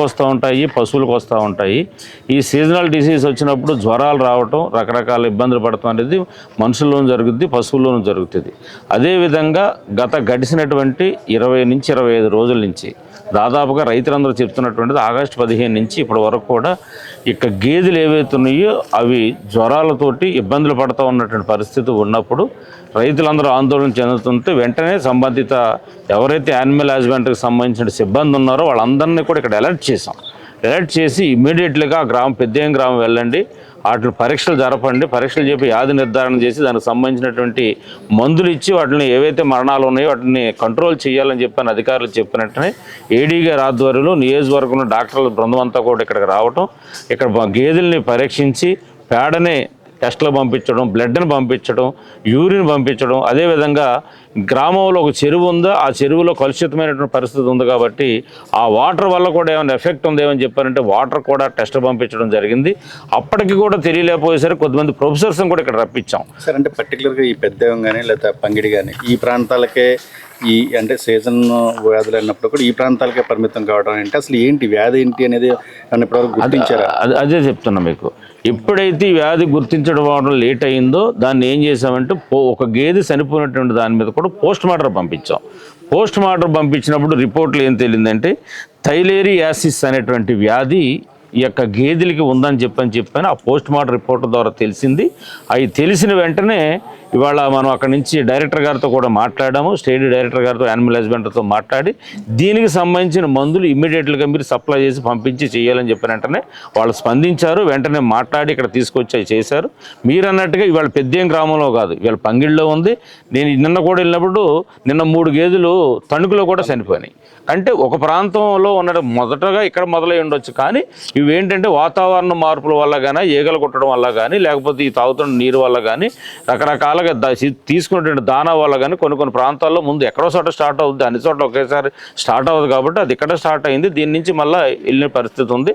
వస్తూ ఉంటాయి పశువులకు వస్తూ ఉంటాయి. ఈ సీజనల్ డిసీజ్ వచ్చినప్పుడు జ్వరాలు రావటం రకరకాల ఇబ్బందులు పడటం అనేది మనుషుల్లోనూ జరుగుద్ది పశువుల్లోనూ జరుగుతుంది అదేవిధంగా గత గడిచినటువంటి ఇరవై నుంచి ఇరవై ఐదు రోజుల నుంచి దాదాపుగా రైతులందరూ చెప్తున్నటువంటిది ఆగస్టు పదిహేను నుంచి ఇప్పటి వరకు కూడా ఇక గేదెలు ఏవైతే ఉన్నాయో అవి జ్వరాలతోటి ఇబ్బందులు పడుతూ ఉన్నటువంటి పరిస్థితి ఉన్నప్పుడు రైతులందరూ ఆందోళన చెందుతుంటే వెంటనే సంబంధిత ఎవరైతే యానిమల్ హస్బెండరీకి సంబంధించిన సిబ్బంది ఉన్నారో వాళ్ళందరినీ కూడా ఇక్కడ అలర్ట్ చేసాం అలర్ట్ చేసి ఇమ్మీడియట్లీగా గ్రామం పెద్దేం గ్రామం వెళ్ళండి. వాటిని పరీక్షలు జరపండి. పరీక్షలు చెప్పి వ్యాధి నిర్ధారణ చేసి దానికి సంబంధించినటువంటి మందులు ఇచ్చి వాటిని ఏవైతే మరణాలు ఉన్నాయో వాటిని కంట్రోల్ చేయాలని చెప్పని అధికారులు చెప్పినట్టునే ఏడీ గారి ఆధ్వర్యంలో నియోజకవర్గంలో డాక్టర్ల బృందం అంతా కూడా ఇక్కడికి రావటం. ఇక్కడ గేదెల్ని పరీక్షించి పేడని టెస్టులు పంపించడం బ్లడ్ని పంపించడం యూరిన్ పంపించడం. అదేవిధంగా గ్రామంలో ఒక చెరువు ఉందో ఆ చెరువులో కలుషితమైనటువంటి పరిస్థితి ఉంది కాబట్టి ఆ వాటర్ వల్ల కూడా ఏమైనా ఎఫెక్ట్ ఉందేమని చెప్పారంటే వాటర్ కూడా టెస్ట్ పంపించడం జరిగింది. అప్పటికి కూడా తెలియలేకపోయేసరికి కొద్దిమంది ప్రొఫెసర్స్ని కూడా ఇక్కడ రప్పించాం. సార్ అంటే పర్టికులర్గా ఈ పెద్దవం కానీ లేదా పంగిడి కానీ ఈ ప్రాంతాలకే ఈ అంటే సీజన్ వ్యాధులు అన్నప్పుడు కూడా ఈ ప్రాంతాలకే పరిమితం కావడం అంటే అసలు ఏంటి వ్యాధి ఏంటి అనేది ఇప్పటివరకు గుర్తించారా? అదే అదే చెప్తున్నా మీకు. ఎప్పుడైతే ఈ వ్యాధి గుర్తించడం అవడం లేట్ అయిందో దాన్ని ఏం చేసామంటే పో- ఒక గేదె చనిపోయినటువంటి దాని మీద కూడా పోస్ట్ మార్టం పంపించాం. పోస్ట్ మార్టం పంపించినప్పుడు రిపోర్ట్లు ఏం తెలియదంటే థైలేరియాసిస్ అనేటువంటి వ్యాధి ఈ యొక్క గేదెలకి ఉందని చెప్పని చెప్పాను. ఆ పోస్ట్ మార్టం రిపోర్ట్ ద్వారా తెలిసింది. అవి తెలిసిన వెంటనే ఇవాళ మనం అక్కడి నుంచి డైరెక్టర్ గారితో కూడా మాట్లాడాము. స్టేట్ డైరెక్టర్ గారితో యానిమల్ హస్బెండర్తో మాట్లాడి దీనికి సంబంధించిన మందులు ఇమ్మీడియట్గా మీరు సప్లై చేసి పంపించి చేయాలని చెప్పిన వెంటనే వాళ్ళు స్పందించారు. వెంటనే మాట్లాడి ఇక్కడ తీసుకొచ్చి అవి చేశారు. మీరు అన్నట్టుగా ఇవాళ పెద్దేం గ్రామంలో కాదు. ఇవాళ పంగిళ్ళలో ఉంది. నేను నిన్న కూడా వెళ్ళినప్పుడు నిన్న మూడు గేదెలు తణుకులో కూడా చనిపోయినాయి. అంటే ఒక ప్రాంతంలో ఉన్న మొదటగా ఇక్కడ మొదలై ఉండొచ్చు. కానీ ఇవి ఏంటంటే వాతావరణ మార్పుల వల్ల కానీ ఈగలు కొట్టడం వల్ల కానీ లేకపోతే ఈ తాగుతున్న నీరు వల్ల కానీ రకరకాలుగా తీసుకున్నటువంటి దానా వల్ల కానీ కొన్ని కొన్ని ప్రాంతాల్లో ముందు ఎక్కడో చోట స్టార్ట్ అవుతుంది అన్ని చోట్ల ఒకేసారి స్టార్ట్ అవ్వదు కాబట్టి అది ఇక్కడ స్టార్ట్ అయింది. దీని నుంచి మళ్ళీ వెళ్ళిన పరిస్థితి ఉంది.